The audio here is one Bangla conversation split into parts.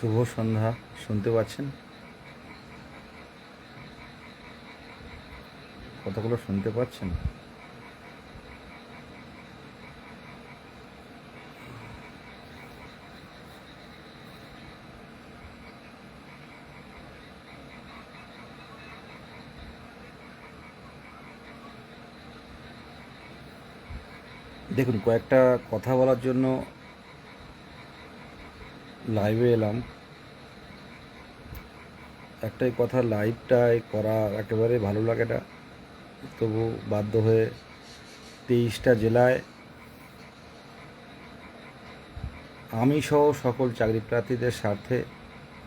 শুভ সন্ধ্যা শুনতে পাচ্ছেন? কতগুলো শুনতে পাচ্ছেন? দেখুন কয়েকটা কথা বলার জন্য লাইভে এলাম। একটাই কথা লাইভটাই করা একেবারে ভালো লাগে না তবু বাধ্য হয়ে তেইশটা জেলায় আমি সহ সকল চাকরি প্রার্থীদের স্বার্থে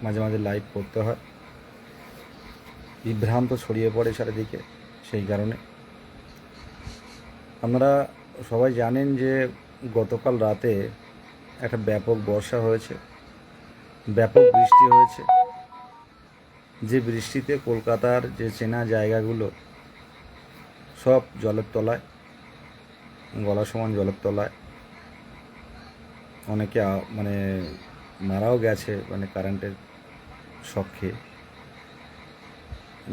মাঝে মাঝে লাইভ করতে হয়। বিভ্রান্ত ছড়িয়ে পড়ে চারিদিকে সেই কারণে। আপনারা সবাই জানেন যে গতকাল রাতে একটা ব্যাপক বর্ষা হয়েছে। ব্যাপক বৃষ্টি হয়েছে। যে বৃষ্টিতে কলকাতার যে চেনা জায়গাগুলো সব জলের তলায় গলা সমান জলের তলায় অনেকে মানে মারাও গেছে মানে কারেন্টের শক খেয়ে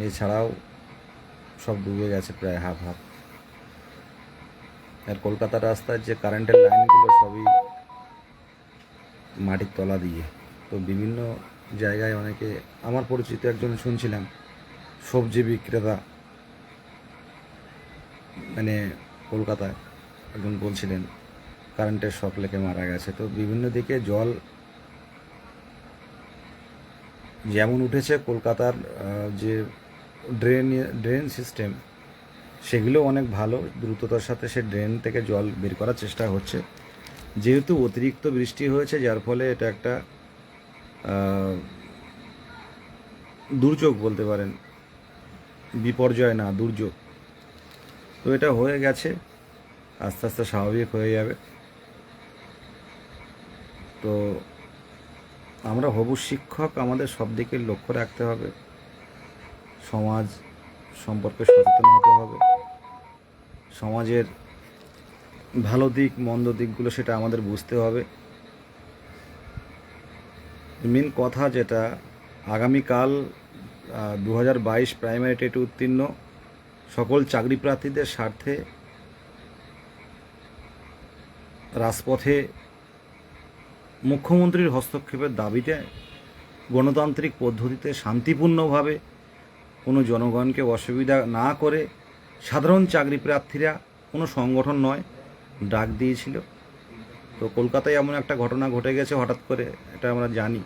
এছাড়াও সব ডুবে গেছে প্রায় হাফ হাফ। আর কলকাতার রাস্তার যে কারেন্টের লাইনগুলো সবই মাটির তলা দিয়ে। তো বিভিন্ন জায়গায় অনেকে, আমার পরিচিত একজন শুনছিলাম, সবজি বিক্রেতা মানে কলকাতায় একজন বলছিলেন, কারেন্টের শক লেগে মারা গেছে। তো বিভিন্ন দিকে জল যেমন উঠেছে, কলকাতার যে ড্রেন ড্রেন সিস্টেম, সেগুলো অনেক ভালো। দ্রুততার সাথে সে ড্রেন থেকে জল বের করার চেষ্টা হচ্ছে। যেহেতু অতিরিক্ত বৃষ্টি হয়েছে, যার ফলে এটা একটা দুর্যোগ বলতে পারেন, বিপর্যয় না, দুর্যোগ। তো এটা হয়ে গেছে, আস্তে আস্তে স্বাভাবিক হয়ে যাবে। তো আমরা হবু শিক্ষক, আমাদের সব দিকে লক্ষ্য রাখতে হবে। সমাজ সম্পর্কে সচেতন হতে হবে। সমাজের ভালো দিক, মন্দ দিকগুলো সেটা আমাদের বুঝতে হবে। মেন কথা যেটা, আগামীকাল দু হাজার বাইশ প্রাইমারি টেটে উত্তীর্ণ, সকল চাকরি প্রার্থীদের স্বার্থে রাজপথে মুখ্যমন্ত্রীর হস্তক্ষেপের দাবিতে গণতান্ত্রিক পদ্ধতিতে শান্তিপূর্ণভাবে কোনো জনগণকে অসুবিধা না করে সাধারণ চাকরি প্রার্থীরা কোনো সংগঠন নয়, ডাক দিয়েছিল। তো কলকাতায় এমন একটা ঘটনা ঘটে গেছে হঠাৎ করে, এটা আমরা জানি।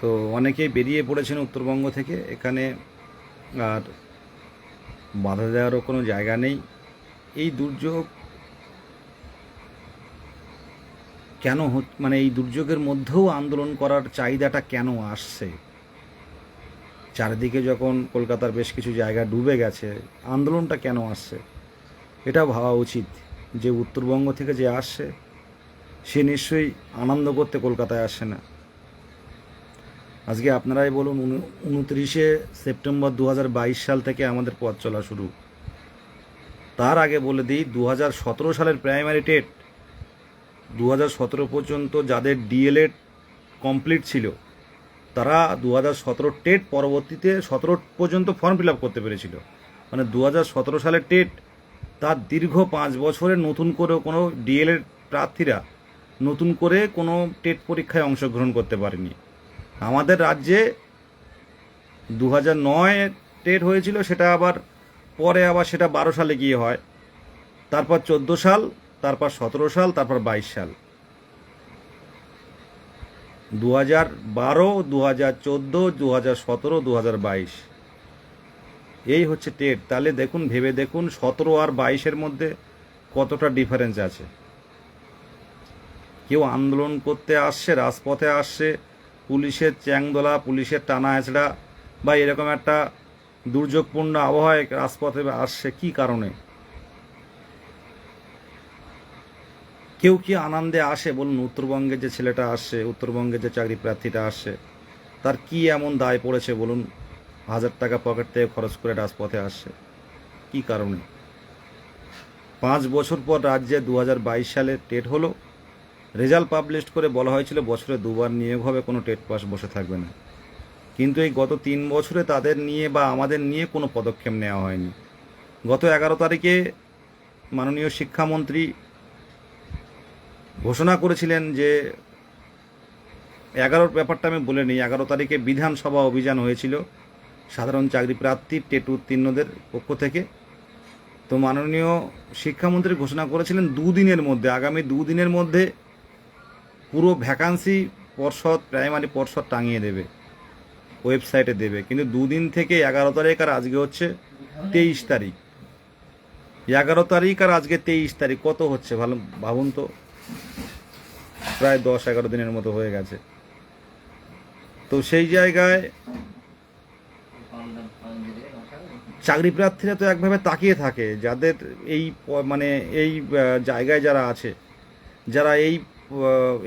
তো অনেকেই বেরিয়ে পড়েছেন উত্তরবঙ্গ থেকে, এখানে আর বাধা দেওয়ারও কোনো জায়গা নেই। এই দুর্যোগ কেন মানে এই দুর্যোগের মধ্যেও আন্দোলন করার চাহিদাটা কেন আসছে? চারিদিকে যখন কলকাতার বেশ কিছু জায়গা ডুবে গেছে, আন্দোলনটা কেন আসছে? এটা ভাবা উচিত। যে উত্তরবঙ্গ থেকে যে আসছে সে নিশ্চয়ই আনন্দ করতে কলকাতায় আসে না। আজকে আপনারাই বলুন উনত্রিশে সেপ্টেম্বর দু হাজার বাইশ সাল থেকে আমাদের পথ চলা শুরু। তার আগে বলে দিই দু হাজার সতেরো সালের প্রাইমারি টেট দু পর্যন্ত যাদের ডিএলএড কমপ্লিট ছিল, তারা দু হাজার সতেরো টেট পরবর্তীতে সতেরো পর্যন্ত ফর্ম ফিল আপ করতে পেরেছিল। মানে দু হাজার সতেরো সালের টেট তার দীর্ঘ পাঁচ বছরে নতুন করে কোনো ডিএলএড প্রার্থীরা নতুন করে কোনো টেট পরীক্ষায় অংশগ্রহণ করতে পারেনি। আমাদের রাজ্যে দু হাজার নয় টেট হয়েছিল, সেটা আবার পরে আবার সেটা বারো সালে গিয়ে হয়। তারপর চোদ্দ সাল, তারপর সতেরো সাল, তারপর বাইশ সাল। দু হাজার বারো দু হাজার চোদ্দ দু হাজার সতেরো দু হাজার বাইশ। এই হচ্ছে টেট। তাহলে দেখুন, ভেবে দেখুন, সতেরো আর বাইশের মধ্যে কতটা ডিফারেন্স আছে? কেউ আন্দোলন করতে আসছে, রাজপথে আসছে, পুলিশের চ্যাংদোলা, পুলিশের টানা হেঁচড়া বা এরকম একটা দুর্যোগপূর্ণ আবহাওয়ায় রাজপথে আসছে, কি কারণে? কেউ কি আনন্দে আসে? বলুন উত্তরবঙ্গের যে ছেলেটা আসছে উত্তরবঙ্গের যে চাকরি প্রার্থীটা আসছে, তার কি এমন দায় পড়েছে, বলুন? হাজার টাকা পকেট থেকে খরচ করে রাজপথে আসছে কি কারণে? পাঁচ বছর পর রাজ্যে দু হাজার বাইশ সালে টেট হলো। রেজাল্ট পাবলিশ করে বলা হয়েছিল বছরে দুবার নিয়োগ হবে, কোনো টেট পাস বসে থাকবে না। কিন্তু এই গত তিন বছরে তাদের নিয়ে বা আমাদের নিয়ে কোনো পদক্ষেপ নেওয়া হয়নি। গত এগারো তারিখে মাননীয় শিক্ষামন্ত্রী ঘোষণা করেছিলেন যে এগারোর ব্যাপারটা আমি বলে নিই। এগারো তারিখে বিধানসভা অভিযান হয়েছিল। সাধারণ চাকরি প্রার্থী টেট উত্তীর্ণদের পক্ষ থেকে। তো মাননীয় শিক্ষামন্ত্রী ঘোষণা করেছিলেন দুদিনের মধ্যে, আগামী দুদিনের মধ্যে পুরো ভ্যাকান্সি পর্ষদ, প্রাইমারি পর্ষদ টাঙিয়ে দেবে, ওয়েবসাইটে দেবে। কিন্তু দুদিন থেকে এগারো তারিখ আর আজকে হচ্ছে তেইশ তারিখ। এগারো তারিখ আর আজকে তেইশ তারিখ, কত হচ্ছে ভালো ভাবুন তো? প্রায় দশ এগারো দিনের মতো হয়ে গেছে। তো সেই জায়গায় চাকরি প্রার্থীরা তো একভাবে তাকিয়ে থাকে, যাদের এই মানে এই জায়গায় যারা আছে, যারা এই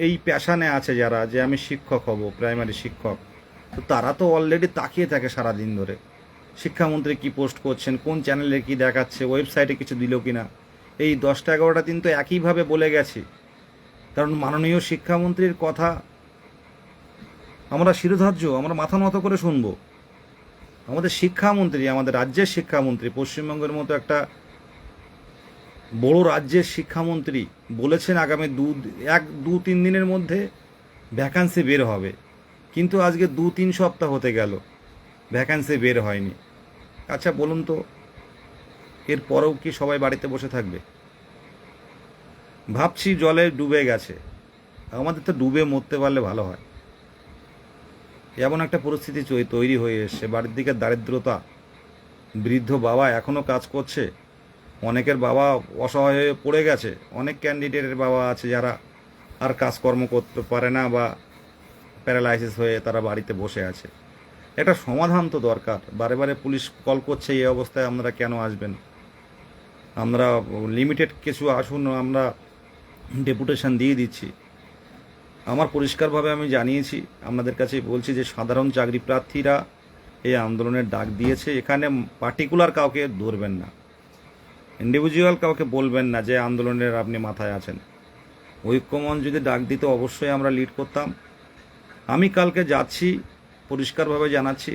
এই প্যাশানে আছে যারা, যে আমি শিক্ষক হব, প্রাইমারি শিক্ষক, তো তারা তো অলরেডি তাকিয়ে থাকে সারা দিন ধরে। শিক্ষামন্ত্রী কি পোস্ট করছেন, কোন চ্যানেলে কি দেখাচ্ছে, ওয়েবসাইটে কিছু দিল কি না এই দশটা এগারোটা দিন তো একইভাবে বলে গেছি। কারণ মাননীয় শিক্ষামন্ত্রীর কথা আমরা শিরোধার্য, আমরা মাথা নত করে শুনব। আমাদের শিক্ষামন্ত্রী, আমাদের রাজ্যের শিক্ষামন্ত্রী, পশ্চিমবঙ্গের মতো একটা বড় রাজ্যের শিক্ষামন্ত্রী বলেছেন আগামী দু, এক, দু, তিন দিনের মধ্যে ভ্যাকান্সি বের হবে। কিন্তু আজকে দু, তিন সপ্তাহ হতে গেল ভ্যাকান্সি বের হয়নি। আচ্ছা বলুন তো, এর পরেও কি সবাই বাড়িতে বসে থাকবে? ভাবছি জলে ডুবে গেছে। আমাদের তো ডুবে মরতে পারলে ভালো হয়। এমন একটা পরিস্থিতি তৈরি হয়ে এসছে। বাড়ির দিকে দারিদ্রতা বৃদ্ধ বাবা এখনও কাজ করছে। অনেকের বাবা অসহায় হয়ে পড়ে গেছে। অনেক ক্যান্ডিডেটের বাবা আছে যারা আর কাজকর্ম করতে পারে না বা প্যারালাইসিস হয়ে তারা বাড়িতে বসে আছে। একটা সমাধান তো দরকার। বারে বারে পুলিশ কল করছে, এই অবস্থায় আপনারা কেন আসবেন? আমরা লিমিটেড কিছু আসুন, আমরা ডেপুটেশন দিয়ে দিচ্ছি। আমার পরিষ্কারভাবে আমি জানিয়েছি, আপনাদের কাছে বলছি যে সাধারণ চাকরি প্রার্থীরা এই আন্দোলনের ডাক দিয়েছে। এখানে পার্টিকুলার কাউকে ধরবেন না। ইন্ডিভিজুয়াল কাউকে বলবেন না যে আন্দোলনের আপনি মাথায় আছেন। ঐক্যমন যদি ডাক দিত অবশ্যই আমরা লিড করতাম। আমি কালকে যাচ্ছি, পরিষ্কারভাবে জানাচ্ছি,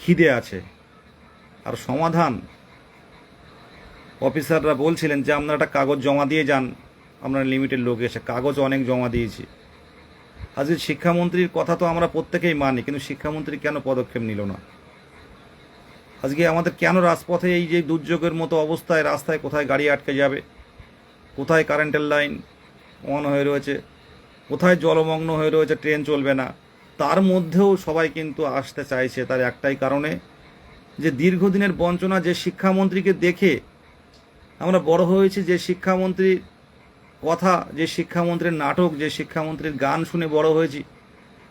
খিদে আছে। আর সমাধান, অফিসাররা বলছিলেন যে আপনারা একটা কাগজ জমা দিয়ে যান। আমরা লিমিটেড লোক এসে কাগজ অনেক জমা দিয়েছি। আজকে শিক্ষামন্ত্রীর কথা তো আমরা প্রত্যেকেই মানি, কিন্তু শিক্ষামন্ত্রী কেন পদক্ষেপ নিল না? আজকে আমাদের কেন রাজপথে এই যে দুর্যোগের মতো অবস্থায় রাস্তায় কোথায় গাড়ি আটকে যাবে? কোথায় কারেন্টের লাইন অন হয়ে রয়েছে? কোথায় জলমগ্ন হয়ে রয়েছে, ট্রেন চলবে না? তার মধ্যেও সবাই কিন্তু আসতে চাইছে তার একটাই কারণে যে দীর্ঘদিনের বঞ্চনা যে শিক্ষামন্ত্রীকে দেখে আমরা বড় হয়েছি, যে শিক্ষামন্ত্রীর কথা, যে শিক্ষামন্ত্রীর নাটক, যে শিক্ষামন্ত্রীর গান শুনে বড় হয়েছি,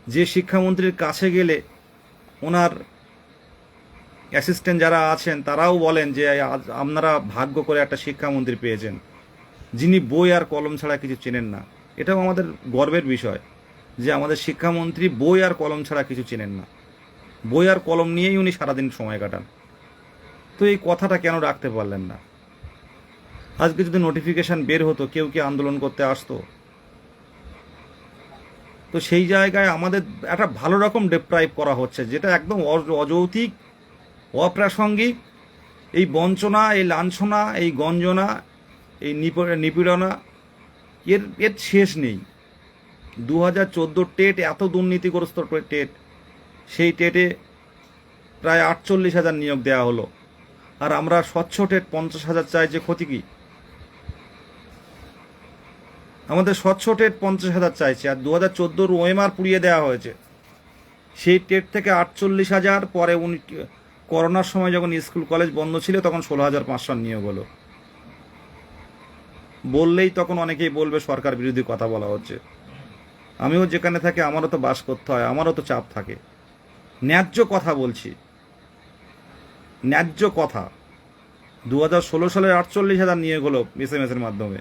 যে শিক্ষামন্ত্রীর কাছে গেলে ওনার অ্যাসিস্ট্যান্ট যারা আছেন, তারাও বলেন যে আপনারা ভাগ্য করে একটা শিক্ষামন্ত্রী পেয়েছেন, যিনি বই আর কলম ছাড়া কিছু চেনেন না। এটাও আমাদের গর্বের বিষয়, যে আমাদের শিক্ষামন্ত্রী বই আর কলম ছাড়া কিছু চেনেন না। বই আর কলম নিয়েই উনি সারাদিন সময় কাটান। তো এই কথাটা কেন রাখতে পারলেন না? আজকে যদি নোটিফিকেশান বের হতো, কেউ কি আন্দোলন করতে আসতো? তো সেই জায়গায় আমাদের একটা ভালো রকম ডেপ্রাইভ করা হচ্ছে, যেটা একদম অ- অযৌক্তিক অপ্রাসঙ্গিক। এই বঞ্চনা, এই লাঞ্ছনা, এই গঞ্জনা, এই নিপ- নিপীড়না, এর এর শেষ নেই। দু হাজার চোদ্দ টেট, এত দুর্নীতিগ্রস্ত টেট, সেই টেটে প্রায় আটচল্লিশ হাজার নিয়োগ দেওয়া হলো। আর আমরা স্বচ্ছ টেট পঞ্চাশ হাজার চাই, যে ক্ষতি কি? আমাদের স্বচ্ছ টেট পঞ্চাশ হাজার চাইছে, আর দু হাজার চোদ্দোর ওএমআর পুড়িয়ে দেওয়া হয়েছে। সেই টেট থেকে আটচল্লিশ হাজার, পরে উনি করোনার সময় যখন স্কুল কলেজ বন্ধ ছিল, তখন ষোলো হাজার পাঁচশো নিয়োগ হলো। বললেই তখন অনেকেই বলবে সরকার বিরোধী কথা বলা হচ্ছে। আমিও যেখানে থাকি, আমারও তো বাস করতে হয়, আমারও তো চাপ থাকে। ন্যায্য কথা বলছি। ন্যায্য কথা। দু হাজার ষোলো সালে আটচল্লিশ হাজার নিয়োগ হলো এস এম এর মাধ্যমে।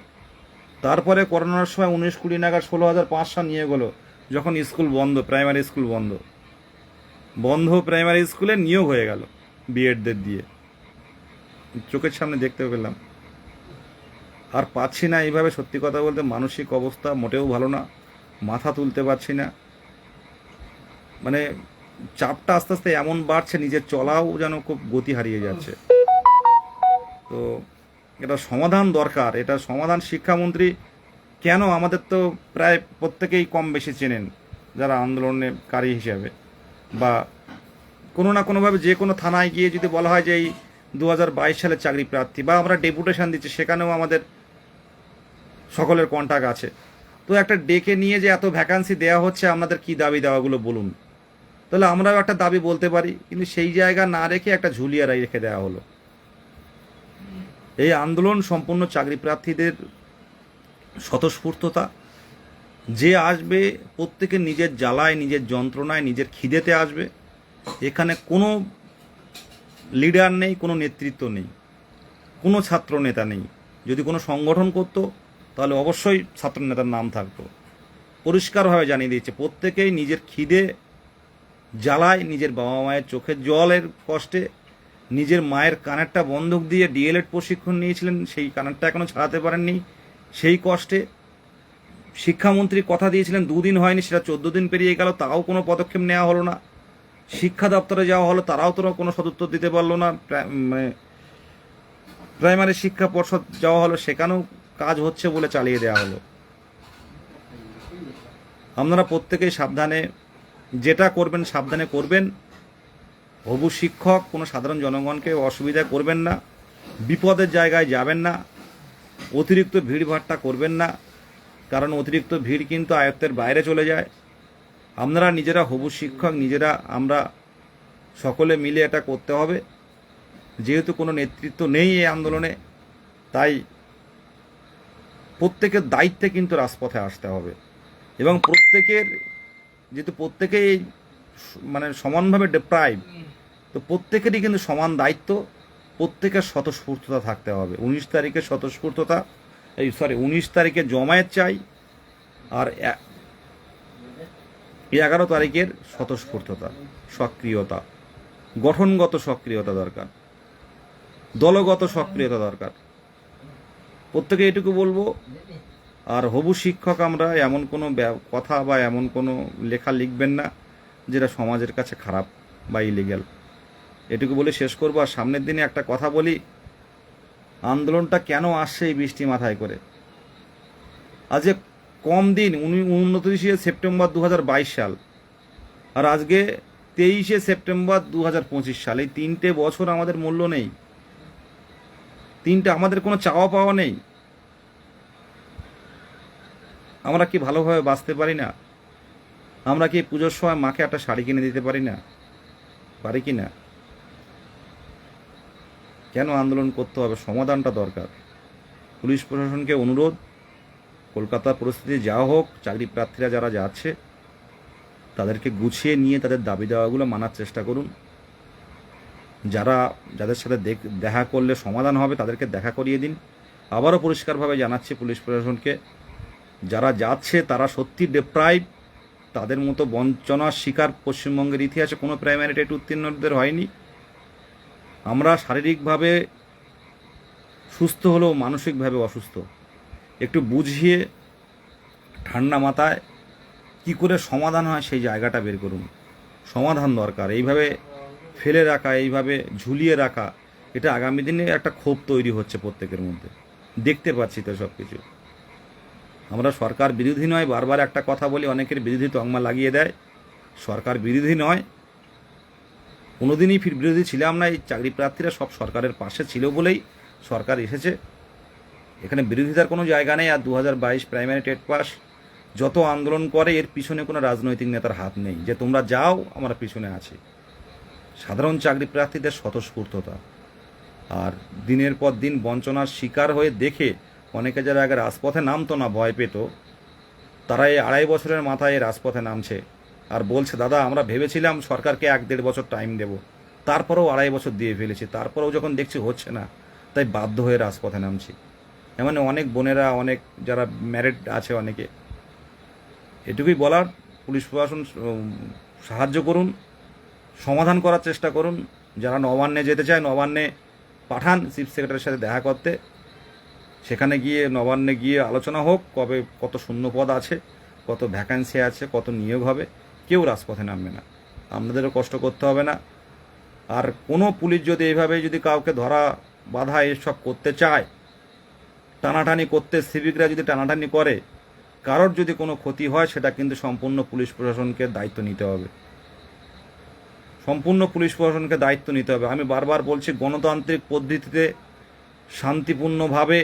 তারপরে করোনার সময় উনিশ কুড়ি নাগাদ ষোলো হাজার পাঁচশো নিয়োগ হলো যখন স্কুল বন্ধ প্রাইমারি স্কুল বন্ধ। বন্ধ প্রাইমারি স্কুলে নিয়োগ হয়ে গেল বিএডদের দিয়ে। চোখের সামনে দেখতে পেলাম। আর পাচ্ছি না এইভাবে সত্যি কথা বলতে, মানসিক অবস্থা মোটেও ভালো না, মাথা তুলতে পারছি না। মানে চাপটা আস্তে আস্তে এমন বাড়ছে, নিজের চলাও যেন খুব গতি হারিয়ে যাচ্ছে। তো এটা সমাধান দরকার, এটা সমাধান শিক্ষামন্ত্রী কেন আমাদের তো প্রায় প্রত্যেকেই কম বেশি চেনেন যারা আন্দোলনকারী হিসাবে বা কোনো না কোনোভাবে যে কোনো থানায় গিয়ে যদি বলা হয় যে এই দু সালের চাকরি প্রার্থী বা আমরা ডেপুটেশন দিচ্ছি, সেখানেও আমাদের সকলের কন্ট্যাক্ট আছে। তো একটা ডেকে নিয়ে যে এত ভ্যাকান্সি দেওয়া হচ্ছে, আপনাদের কি দাবি দেওয়াগুলো বলুন। তাহলে আমরাও একটা দাবি বলতে পারি, কিন্তু সেই জায়গা না রেখে একটা ঝুলিয়ারাই রেখে দেওয়া হলো। এই আন্দোলন সম্পূর্ণ চাকরি প্রার্থীদের স্বতঃস্ফূর্ততা। যে আসবে প্রত্যেকে নিজের জ্বালায়, নিজের যন্ত্রণায়, নিজের খিদেতে আসবে। এখানে কোনো লিডার নেই, কোনো নেতৃত্ব নেই, কোনো ছাত্র নেতা নেই। যদি কোনো সংগঠন করতো, তাহলে অবশ্যই ছাত্র নেতার নাম থাকতো। পরিষ্কারভাবে জানিয়ে দিয়েছে, প্রত্যেকেই নিজের খিদে, জ্বালায়, নিজের বাবা মায়ের চোখের জলের কষ্টে নিজের মায়ের কানেরটা বন্ধক দিয়ে ডিএলএড প্রশিক্ষণ নিয়েছিলেন, সেই কানেরটা এখনও ছাড়াতে পারেননি। সেই কষ্টে শিক্ষামন্ত্রী কথা দিয়েছিলেন, দুদিন হয়নি, সেটা চোদ্দ দিন পেরিয়ে গেল, তাও কোনো পদক্ষেপ নেওয়া হলো না। শিক্ষা দপ্তরে যাওয়া হলো, তারাও তো কোনো সদুত্তর দিতে পারল না। মানে প্রাইমারি শিক্ষা পর্ষদ যাওয়া হলো, সেখানেও কাজ হচ্ছে বলে চালিয়ে দেওয়া হলো। আপনারা প্রত্যেকেই সাবধানে, যেটা করবেন সাবধানে করবেন। হবু শিক্ষক, কোনো সাধারণ জনগণকে অসুবিধায় করবেন না, বিপদের জায়গায় যাবেন না, অতিরিক্ত ভিড়ভাট্টা করবেন না, কারণ অতিরিক্ত ভিড় কিন্তু আয়ত্তের বাইরে চলে যায়। আপনারা নিজেরা হবু শিক্ষক, নিজেরা আমরা সকলে মিলে এটা করতে হবে। যেহেতু কোনো নেতৃত্ব নেই এই আন্দোলনে, তাই প্রত্যেকের দায়িত্বে কিন্তু রাজপথে আসতে হবে। এবং প্রত্যেকের, যেহেতু প্রত্যেকেই মানে সমানভাবে ডিপ্রাইভ তো প্রত্যেকেরই কিন্তু সমান দায়িত্ব, প্রত্যেকের স্বতঃস্ফূর্ততা থাকতে হবে। উনিশ তারিখে স্বতঃস্ফূর্ততা, এই সরি উনিশ তারিখে জমায়েত চাই আর এগারো তারিখের স্বতঃস্ফূর্ততা, সক্রিয়তা। গঠনগত সক্রিয়তা দরকার। দলগত সক্রিয়তা দরকার। প্রত্যেকে এটুকু বলব, আর হবু শিক্ষক আমরা এমন কোনো কথা বা এমন কোনো লেখা লিখবেন না যেটা সমাজের কাছে খারাপ বা ইলিগ্যাল এটুকু বলে শেষ করব। আর সামনের দিনে একটা কথা বলি, আন্দোলনটা কেন আসছে এই বৃষ্টি মাথায় করে? আজকে কম দিন, উনি উনত্রিশে সেপ্টেম্বর দু হাজার বাইশ সাল, আর আজকে তেইশে সেপ্টেম্বর দু হাজার পঁচিশ সাল। এই তিনটে বছর আমাদের মূল্য নেই। তিনটে আমাদের কোনো চাওয়া পাওয়া নেই। আমরা কি ভালোভাবে বাঁচতে পারি না? আমরা কি পুজোর সময় মাকে একটা শাড়ি কিনে দিতে পারি না? পারি কি না? কেন আন্দোলন করতে হবে? সমাধানটা দরকার। পুলিশ প্রশাসনকে অনুরোধ, কলকাতার পরিস্থিতি যা হোক, চাকরি প্রার্থীরা যারা যাচ্ছে, তাদেরকে গুছিয়ে নিয়ে তাদের দাবি দেওয়াগুলো মানার চেষ্টা করুন। যারা, যাদের সাথে দেখ- করলে সমাধান হবে, তাদেরকে দেখা করিয়ে দিন। আবারও পরিষ্কারভাবে জানাচ্ছি পুলিশ প্রশাসনকে, যারা যাচ্ছে, তারা সত্যি ডেপ্রাইভ তাদের মতো বঞ্চনার শিকার পশ্চিমবঙ্গের ইতিহাসে কোনো প্রাইমারি টেট উত্তীর্ণদের হয়নি। আমরা শারীরিকভাবে সুস্থ হলেও মানসিকভাবে অসুস্থ। একটু বুঝিয়ে ঠান্ডা মাথায় কি করে সমাধান হয় সেই জায়গাটা বের করুন। সমাধান দরকার। এইভাবে ফেলে রাখা, এইভাবে ঝুলিয়ে রাখা, এটা আগামী দিনে একটা ক্ষোভ তৈরি হচ্ছে প্রত্যেকের মধ্যে। দেখতে পাচ্ছি তো সব কিছু আমরা সরকার বিরোধী নয়, বারবার একটা কথা বলি, অনেকের বিরোধী তকমা লাগিয়ে দেয়। সরকার বিরোধী নয় কোনোদিনই বিরোধী ছিলাম না, এই চাকরি প্রার্থীরা সব সরকারের পাশে ছিল বলেই সরকার এসেছে। এখানে বিরোধিতার কোনো জায়গা নেই, আর দু হাজার বাইশ প্রাইমারি টেট পাস, যত আন্দোলন করে, এর পিছনে কোনো রাজনৈতিক নেতার হাত নেই। যে তোমরা যাও, আমরা পিছনে আছি। সাধারণ চাকরি প্রার্থীদের স্বতঃস্ফূর্ততা। আর দিনের পর দিন বঞ্চনার শিকার হয়ে দেখে অনেকে যারা আগে রাজপথে নামতো না, ভয় পেত, তারা এই আড়াই বছরের মাথায় রাজপথে নামছে। আর বলছে, দাদা, আমরা ভেবেছিলাম সরকারকে এক দেড় বছর টাইম দেব। তারপরেও আড়াই বছর দিয়ে ফেলেছি। তারপরেও যখন দেখছি হচ্ছে না, তাই বাধ্য হয়ে রাজপথে নামছি। এমন অনেক বোনেরা, অনেক যারা ম্যারিড আছে অনেকে। এটুকুই বলার, পুলিশ প্রশাসন সাহায্য করুন, সমাধান করার চেষ্টা করুন। যারা নবান্নে যেতে চায়, নবান্নে পাঠান চিফ সেক্রেটারির সাথে দেখা করতে। সেখানে গিয়ে, নবান্নে গিয়ে আলোচনা হোক, কবে কত শূন্য পদ আছে, কত ভ্যাকান্সি আছে, কত নিয়োগ হবে। কেউ রাজপথে নামবে না। আপনাদেরও কষ্ট করতে হবে না। আর কোনো পুলিশ যদি এইভাবে যদি কাউকে ধরা, বাধা এসব করতে চায়, টানাটানি করতে সিভিকরা যদি টানাটানি করে, কারোর যদি কোনো ক্ষতি হয়, সেটা কিন্তু সম্পূর্ণ পুলিশ প্রশাসনকে দায়িত্ব নিতে হবে। সম্পূর্ণ পুলিশ প্রশাসনকে দায়িত্ব নিতে হবে। আমি বারবার বলছি, গণতান্ত্রিক পদ্ধতিতে শান্তিপূর্ণভাবে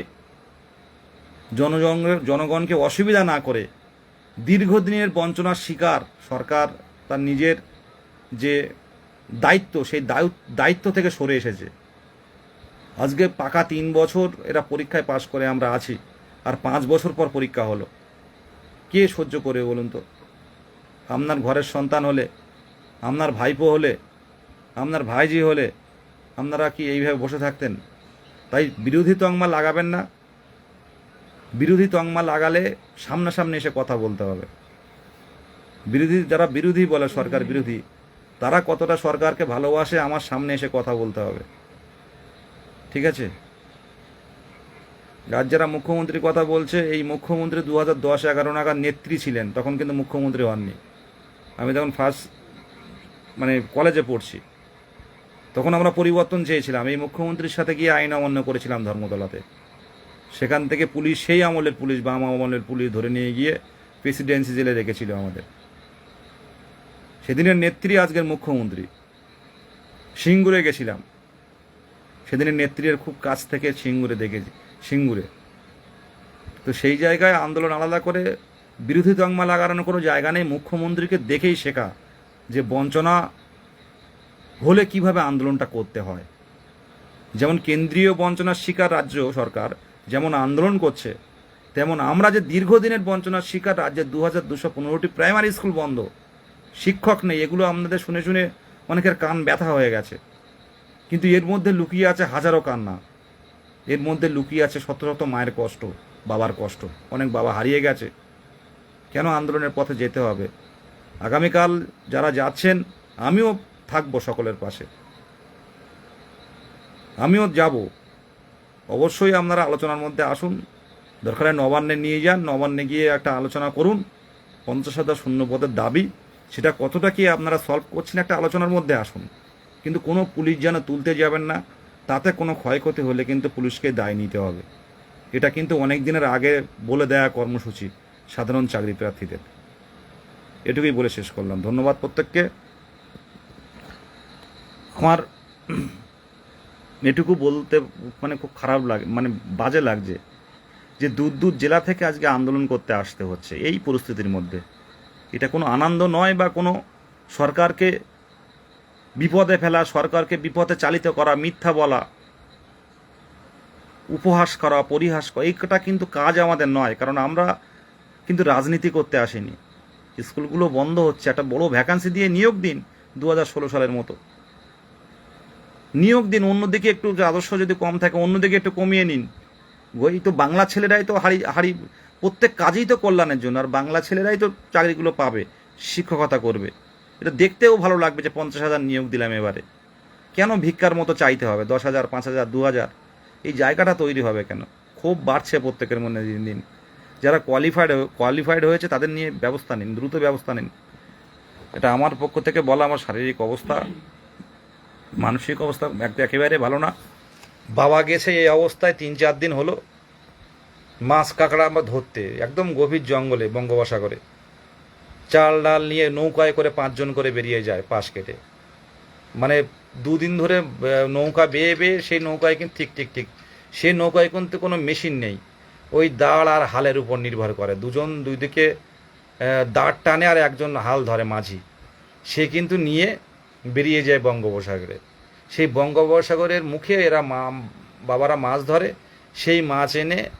জনজন জনগণকে অসুবিধা না করে দীর্ঘদিনের বঞ্চনার শিকার সরকার তার নিজের যে দায়িত্ব, সেই দায়ু- দায়িত্ব থেকে সরে এসেছে। আজকে পাকা তিন বছর এরা পরীক্ষায় পাশ করে আমরা আছি, আর পাঁচ বছর পর পরীক্ষা হলো। কে সহ্য করে বলুন তো? আপনার ঘরের সন্তান হলে, আপনার ভাইপো হলে, আপনার ভাইজি হলে আপনারা কি এইভাবে বসে থাকতেন? তাই বিরোধী তংমা লাগাবেন না। বিরোধী তংমা লাগালে সামনাসামনি এসে কথা বলতে হবে। বিরোধী যারা বিরোধী বলে সরকার বিরোধী, তারা কতটা সরকারকে ভালোবাসে আমার সামনে এসে কথা বলতে হবে। ঠিক আছে? আজ যারা মুখ্যমন্ত্রীর কথা বলছে, এই মুখ্যমন্ত্রী দু হাজার দশ এগারো নাগাদ নেত্রী ছিলেন, তখন কিন্তু মুখ্যমন্ত্রী হননি। আমি তখন ফার্স্ট মানে কলেজে পড়ছি। তখন আমরা পরিবর্তন চেয়েছিলাম। এই মুখ্যমন্ত্রীর সাথে গিয়ে আইন অমান্য করেছিলাম ধর্মতলাতে। সেখান থেকে পুলিশ, সেই আমলের পুলিশ বাম আমলের পুলিশ ধরে নিয়ে গিয়ে প্রেসিডেন্সি জেলে রেখেছিল আমাদের। সেদিনের নেত্রী আজকের মুখ্যমন্ত্রী। সিঙ্গুরে গেছিলাম। সেদিনের নেত্রীর খুব কাছ থেকে সিঙ্গুরে দেখেছি, সিঙ্গুরে। তো সেই জায়গায় আন্দোলন আলাদা করে বিরোধী তংমা লাগানোর কোনো জায়গা নেই। মুখ্যমন্ত্রীকে দেখেই শেখা যে বঞ্চনা হলে কীভাবে আন্দোলনটা করতে হয়। যেমন কেন্দ্রীয় বঞ্চনার শিকার রাজ্য সরকার যেমন আন্দোলন করছে, তেমন আমরা যে দীর্ঘদিনের বঞ্চনার শিকার রাজ্যের দু হাজার দুশো পনেরোটি প্রাইমারি স্কুল বন্ধ, শিক্ষক নেই, এগুলো আপনাদের শুনে শুনে অনেকের কান ব্যথা হয়ে গেছে। কিন্তু এর মধ্যে লুকিয়ে আছে হাজারো কান্না। এর মধ্যে লুকিয়ে আছে শত শত মায়ের কষ্ট, বাবার কষ্ট। অনেক বাবা হারিয়ে গেছে। কেন আন্দোলনের পথে যেতে হবে? আগামীকাল যারা যাচ্ছেন, আমিও থাকব সকলের পাশে। আমিও যাব। অবশ্যই আপনারা আলোচনার মধ্যে আসুন। দরকার নবান্নে নিয়ে যান, নবান্নে গিয়ে একটা আলোচনা করুন। পঞ্চাশ হাজার শূন্য পদের দাবি, সেটা কতটা কি আপনারা সলভ করছেন একটা আলোচনার মধ্যে আসুন। কিন্তু কোনো পুলিশ যেন তুলতে যাবেন না, তাতে কোনো ক্ষয়ক্ষতি হলে কিন্তু পুলিশকে দায় নিতে হবে। এটা কিন্তু অনেক দিনের আগে বলে দেয়া কর্মসূচি সাধারণ চাকরি প্রার্থীদের। এটুকুই বলে শেষ করলাম। ধন্যবাদ প্রত্যেককে। আমার এটুকু বলতে মানে খুব খারাপ লাগে মানে বাজে লাগছে যে দূর দূর জেলা থেকে আজকে আন্দোলন করতে আসতে হচ্ছে, এই পরিস্থিতির মধ্যে। এটা কোনো আনন্দ নয় বা কোনো সরকারকে বিপদে ফেলা, সরকারকে বিপদে চালিত করা, মিথ্যা বলা, উপহাস করা, পরিহাস করা, এইটা কিন্তু কাজ আমাদের নয়, কারণ আমরা কিন্তু রাজনীতি করতে আসিনি। স্কুলগুলো বন্ধ হচ্ছে, একটা বড় ভ্যাকান্সি দিয়ে নিয়োগ দিন দু হাজার ষোলো সালের মতো। নিয়োগ দিন, অন্যদিকে একটু আদর্শ যদি কম থাকে, অন্যদিকে একটু কমিয়ে নিন। ওই তো বাংলা ছেলেরাই তো হারি হারি প্রত্যেক কাজেই তো কল্যাণের জন্য, আর বাংলা ছেলেরাই তো চাকরিগুলো পাবে, শিক্ষকতা করবে। এটা দেখতেও ভালো লাগবে যে পঞ্চাশ হাজার নিয়োগ দিলাম এবারে। কেন ভিক্ষার মতো চাইতে হবে? দশ হাজার, পাঁচ হাজার, দু হাজার? এই জায়গাটা তৈরি হবে কেন? খুব বাড়ছে প্রত্যেকের মনে দিন দিন। যারা কোয়ালিফাইড কোয়ালিফাইড হয়েছে, তাদের নিয়ে ব্যবস্থা নিন, দ্রুত ব্যবস্থা নিন। এটা আমার পক্ষ থেকে বলা আমার শারীরিক অবস্থা। মানসিক অবস্থা এক- একেবারে ভালো না। বাবা গেছে এই অবস্থায় তিন চার দিন হলো। মাছ, কাঁকড়া আমরা ধরতে, একদম গভীর জঙ্গলে, বঙ্গোপসাগরে। চাল, ডাল নিয়ে নৌকায় করে পাঁচজন করে বেরিয়ে যায় পাশ কেটে। মানে দুদিন ধরে নৌকা বেয়ে বেয়ে সেই নৌকায় কিন্তু ঠিক ঠিক ঠিক। সেই নৌকায় কিন্তু কোনো মেশিন নেই। ওই দাঁড় আর হালের উপর নির্ভর করে। দুজন দুই দিকে দাঁড় টানে আর একজন হাল ধরে মাঝি। সে কিন্তু নিয়ে বেরিয়ে যায় বঙ্গোপসাগরে। সেই বঙ্গোপসাগরের মুখে এরা মা, বাবারা মাছ ধরে, সেই মাছ এনে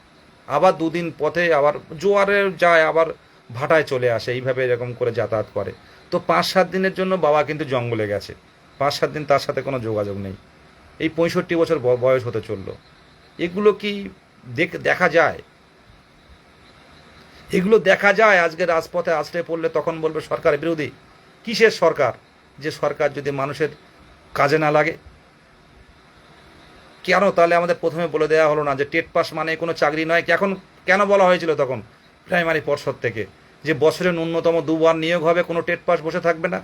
আবার দুদিন পথে আবার জোয়ারে যায়, আবার ভাটায় চলে আসে। এইভাবে এরকম করে যাতায়াত করে। তো পাঁচ, সাত দিনের জন্য বাবা কিন্তু জঙ্গলে গেছে। পাঁচ, সাত দিন তার সাথে কোনো যোগাযোগ নেই। এই পঁয়ষট্টি বছর বয়স হতে চলল। এগুলো কি দেখ- যায়? এগুলো দেখা যায়, আজকে রাজপথে আসলে পড়লে তখন বলবে সরকার বিরোধী। কিসের সরকার? যে সরকার যদি মানুষের কাজে না লাগে। কেন? তাহলে আমাদের প্রথমে বলে দেওয়া হলো না যে টেট পাস মানে কোনো চাকরি নয়। এখন কেন বলা হয়েছিল তখন প্রাইমারি পর্ষদ থেকে? যে বছরে ন্যূনতম দুবার নিয়োগ হবে, কোনো টেট পাস বসে থাকবে না।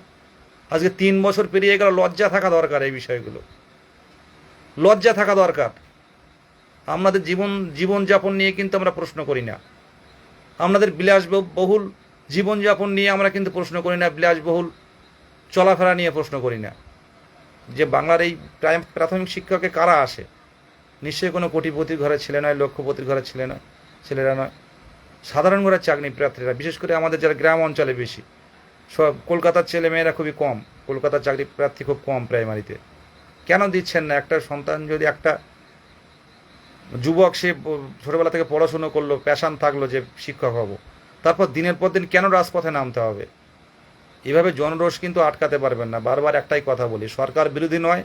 আজকে তিন বছর পেরিয়ে গেল, লজ্জা থাকা দরকার এই বিষয়গুলো। লজ্জা থাকা দরকার। আমাদের জীবন, জীবনযাপন নিয়ে কিন্তু আমরা প্রশ্ন করি না। আমাদের বিলাসবহুল জীবনযাপন নিয়ে আমরা কিন্তু প্রশ্ন করি না। বিলাসবহুল চলাফেরা নিয়ে প্রশ্ন করি না। যে বাংলার এই প্রাথমিক শিক্ষকে কারা আসে? নিশ্চয়ই কোনো কোটিপতির ঘরের ছেলে নয়, লক্ষপতির ঘরের ছেলে নয়, ছেলেরা নয়। সাধারণ ঘরের চাকরি প্রার্থীরা, বিশেষ করে আমাদের যারা গ্রাম অঞ্চলে বেশি, সব কলকাতার ছেলে মেয়েরা খুবই কম, কলকাতার চাকরি প্রার্থী খুব কম প্রাইমারিতে। কেন দিচ্ছেন না? একটা সন্তান যদি একটা যুবক, সে ছোটোবেলা থেকে পড়াশুনো করল, প্যাশান থাকল যে শিক্ষক হব, তারপর দিনের পর দিন কেন রাজপথে নামতে হবে? এভাবে জনরোষ কিন্তু আটকাতে পারবেন না। বারবার একটাই কথা বলি, সরকার বিরোধী নয়।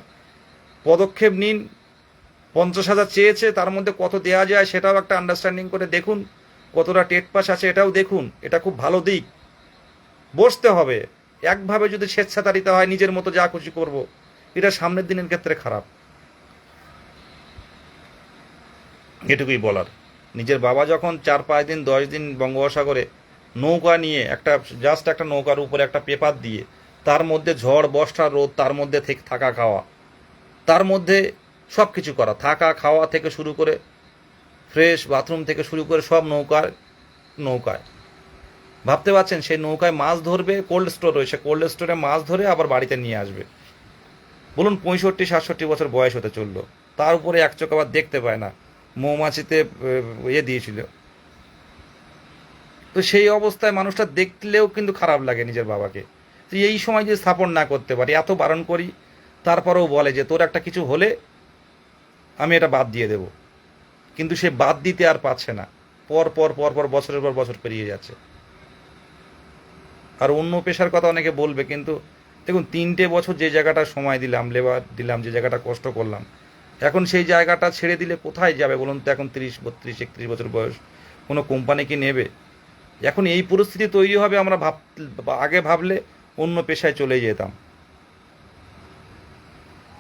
পদক্ষেপ নিন, পঞ্চাশ হাজার চেয়েছে, তার মধ্যে কত দেওয়া যায় সেটাও একটা আন্ডারস্ট্যান্ডিং করে দেখুন, কতটা টেট পাস আছে এটাও দেখুন, এটা খুব ভালো দিক। বসতে হবে, একভাবে যদি স্বেচ্ছাচারিতা হয়, নিজের মতো যা খুশি করব, এটা সামনের দিনের ক্ষেত্রে খারাপ। এটুকুই বলার। নিজের বাবা যখন চার পাঁচ দিন, দশ দিন বঙ্গোপসাগরে নৌকা নিয়ে একটা জাস্ট একটা নৌকার উপরে একটা পেপার দিয়ে, তার মধ্যে ঝড় বর্ষা রোদ, তার মধ্যে থেকে থাকা খাওয়া, তার মধ্যে সব কিছু করা, থাকা, খাওয়া থেকে শুরু করে ফ্রেশ বাথরুম থেকে শুরু করে সব নৌকার, নৌকায়। ভাবতে পারছেন সেই নৌকায় মাছ ধরবে কোল্ড স্টোর রয়েছে কোল্ড স্টোরে মাছ ধরে আবার বাড়িতে নিয়ে আসবে। বলুন, পঁয়ষট্টি, সাতষট্টি বছর বয়স হতে চলল, তার উপরে এক চোখ আবার দেখতে পায় না, মৌমাছিতে ইয়ে দিয়েছিল। তো সেই অবস্থায় মানুষটা দেখলেও কিন্তু খারাপ লাগে নিজের বাবাকে। তো এই সময় যে স্থাপন না করতে পারি, এত বারণ করি, তারপরেও বলে যে, তোর একটা কিছু হলে আমি এটা বাদ দিয়ে দেব। কিন্তু সে বাদ দিতে আর পাচ্ছে না। পর পর পর পর বছরের পর বছর পেরিয়ে যাচ্ছে। আর অন্য পেশার কথা অনেকে বলবে, কিন্তু দেখুন, তিনটে বছর যে জায়গাটা সময় দিলাম, লেবার দিলাম, যে জায়গাটা কষ্ট করলাম, এখন সেই জায়গাটা ছেড়ে দিলে কোথায় যাবে বলুন তো? এখন তিরিশ, বত্রিশ, একত্রিশ বছর বয়স কোনো কোম্পানি কি নেবে? এখন এই পরিস্থিতি তৈরি হবে, আমরা ভাব, আগে ভাবলে অন্য পেশায় চলে যেতাম।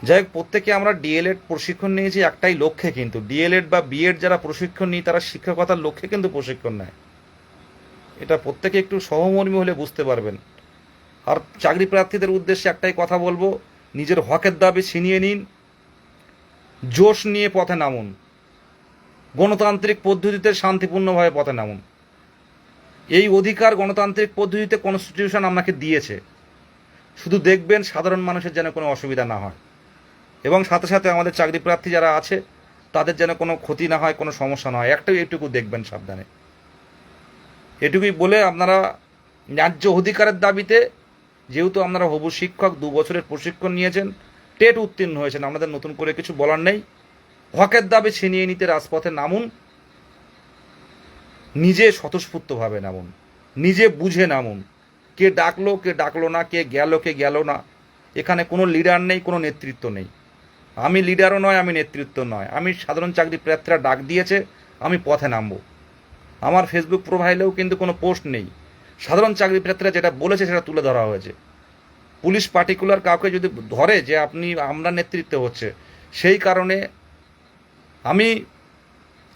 যাই হোক, প্রত্যেকে আমরা ডিএলএড প্রশিক্ষণ নিয়েছি, একটাই লক্ষ্যে কিন্তু। ডিএলএড বা বিএড যারা প্রশিক্ষণ নিই তারা শিক্ষকতার লক্ষ্যে কিন্তু প্রশিক্ষণ নেয়। এটা প্রত্যেকে একটু সহমর্মী হলে বুঝতে পারবেন। আর চাকরি প্রার্থীদের উদ্দেশ্যে একটাই কথা বলব, নিজের হকের দাবি ছিনিয়ে নিন, জোশ নিয়ে পথে নামুন। গণতান্ত্রিক পদ্ধতিতে শান্তিপূর্ণভাবে পথে নামুন। এই অধিকার গণতান্ত্রিক পদ্ধতিতে কনস্টিটিউশন আপনাকে দিয়েছে। শুধু দেখবেন সাধারণ মানুষের যেন কোনো অসুবিধা না হয়। এবং সাথে সাথে আমাদের চাকরি প্রার্থী যারা আছে, তাদের যেন কোনো ক্ষতি না হয়, কোনো সমস্যা না হয়। একটাই এটুকু দেখবেন সাবধানে। এটুকুই বলে আপনারা ন্যায্য অধিকারের দাবিতে যেহেতু আপনারা হবু শিক্ষক, দু বছরের প্রশিক্ষণ নিয়েছেন, টেট উত্তীর্ণ হয়েছেন। আমাদের নতুন করে কিছু বলার নেই। হকের দাবি ছিনিয়ে নিতে রাজপথে নামুন। নিজে স্বতঃস্ফূর্তভাবে নামুন। নিজে বুঝে নামুন। কে ডাকলো কে ডাকলো না, কে গেল কে গেল না। এখানে কোনো লিডার নেই, কোনো নেতৃত্ব নেই। আমি লিডারও নয়, আমি নেতৃত্ব নয়। আমি সাধারণ চাকরি প্রার্থীরা ডাক দিয়েছে, আমি পথে নামবো। আমার ফেসবুক প্রোফাইলেও কিন্তু কোনো পোস্ট নেই। সাধারণ চাকরি প্রার্থীরা যেটা বলেছে, সেটা তুলে ধরা হয়েছে। পুলিশ পার্টিকুলার কাউকে যদি ধরে যে আপনি, আমরা নেতৃত্বে হচ্ছে, সেই কারণে আমি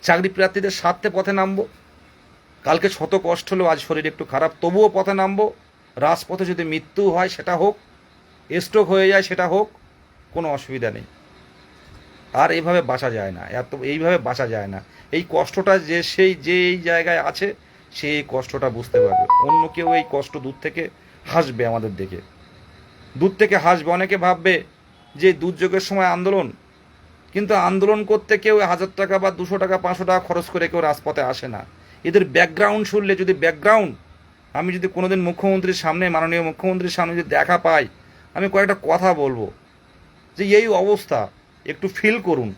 চাকরি প্রার্থীদের স্বার্থে পথে নামবো। কালকে শত কষ্ট হলেও আজ শরীর একটু খারাপ, তবুও পথে নামবো। রাজপথে যদি মৃত্যু হয় সেটা হোক স্ট্রোক হয়ে যায় সেটা হোক, কোনো অসুবিধা নেই। আর এইভাবে বাঁচা যায় না, এত এইভাবে বাঁচা যায় না। এই কষ্টটা যে সেই যে এই জায়গায় আছে, সে এই কষ্টটা বুঝতে পারবে। অন্য কেউ এই কষ্ট দূর থেকে হাসবে আমাদের দেখে। দূর থেকে হাসবে, অনেকে ভাববে যে দুর্যোগের সময় আন্দোলন, কিন্তু আন্দোলন করতে কেউ হাজার টাকা বা দুশো টাকা, পাঁচশো টাকা খরচ করে কেউ রাজপথে আসে না। এদের ব্যাকগ্রাউন্ড শুনলে যদি ব্যাকগ্রাউন্ড আমি যদি কোনোদিন মুখ্যমন্ত্রীর সামনে, মাননীয় মুখ্যমন্ত্রীর সামনে যদি দেখা পাই, আমি কয়েকটা কথা বলব। যে এই অবস্থা, একটু ফিল করুন।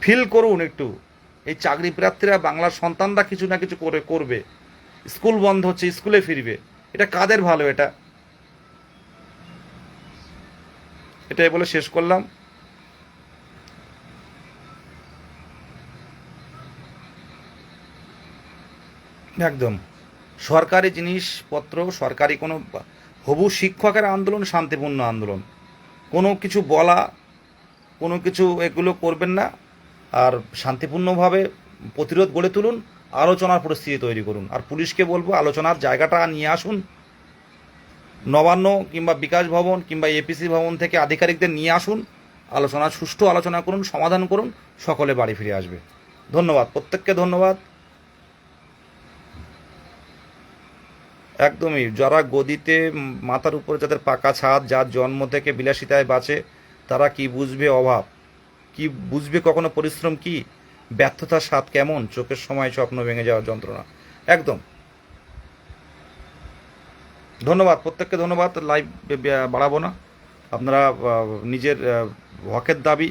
ফিল করুন একটু। এই চাকরি প্রার্থীরা, বাংলার সন্তানরা কিছু না কিছু করে করবে। স্কুল বন্ধ হচ্ছে, স্কুলে ফিরবে। এটা কাদের ভালো এটা? এটাই বলে শেষ করলাম। একদম। সরকারি জিনিসপত্র, সরকারি কোনো হবু শিক্ষকের আন্দোলন, শান্তিপূর্ণ আন্দোলন। কোনো কিছু বলা, কোনো কিছু এগুলো করবেন না। আর শান্তিপূর্ণভাবে প্রতিরোধ গড়ে তুলুন, আলোচনার পরিস্থিতি তৈরি করুন। আর পুলিশকে বলব, আলোচনার জায়গাটা নিয়ে আসুন। নবান্ন কিংবা বিকাশ ভবন কিংবা এপিসি ভবন থেকে আধিকারিকদের নিয়ে আসুন, আলোচনা, সুষ্ঠু আলোচনা করুন, সমাধান করুন, সকলে বাড়ি ফিরে আসবে। ধন্যবাদ। প্রত্যেককে ধন্যবাদ। একদমই, যারা গদিতে মাথার উপরে যাদের পাকা ছাদ, যার জন্ম থেকে বিলাসিতায় বাঁচে, তারা কি বুঝবে অভাব? কি বুঝবে কখনো পরিশ্রম কি? ব্যর্থতার স্বাদ কেমন? চোখের সময় স্বপ্ন ভেঙে যাওয়ার যন্ত্রণা। একদম। ধন্যবাদ, প্রত্যেককে ধন্যবাদ। লাইভ বাড়াবো না। আপনারা নিজের হকের দাবি,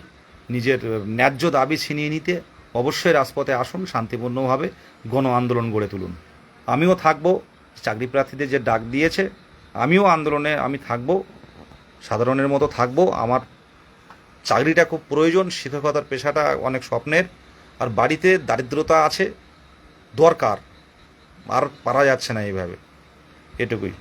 নিজের ন্যায্য দাবি ছিনিয়ে নিতে অবশ্যই রাজপথে আসুন, শান্তিপূর্ণভাবে গণ আন্দোলন গড়ে তুলুন। আমিও থাকব। চাকরি প্রার্থীদের যে ডাক দিয়েছে, আমিও আন্দোলনে আমি থাকব, সাধারণের মতো থাকব। আমার চাকরিটা খুব প্রয়োজন, শিক্ষকতার পেশাটা অনেক স্বপ্নের, আর বাড়িতে দারিদ্রতা আছে, দরকার। আর পারা যাচ্ছে না এইভাবে। এটুকুই।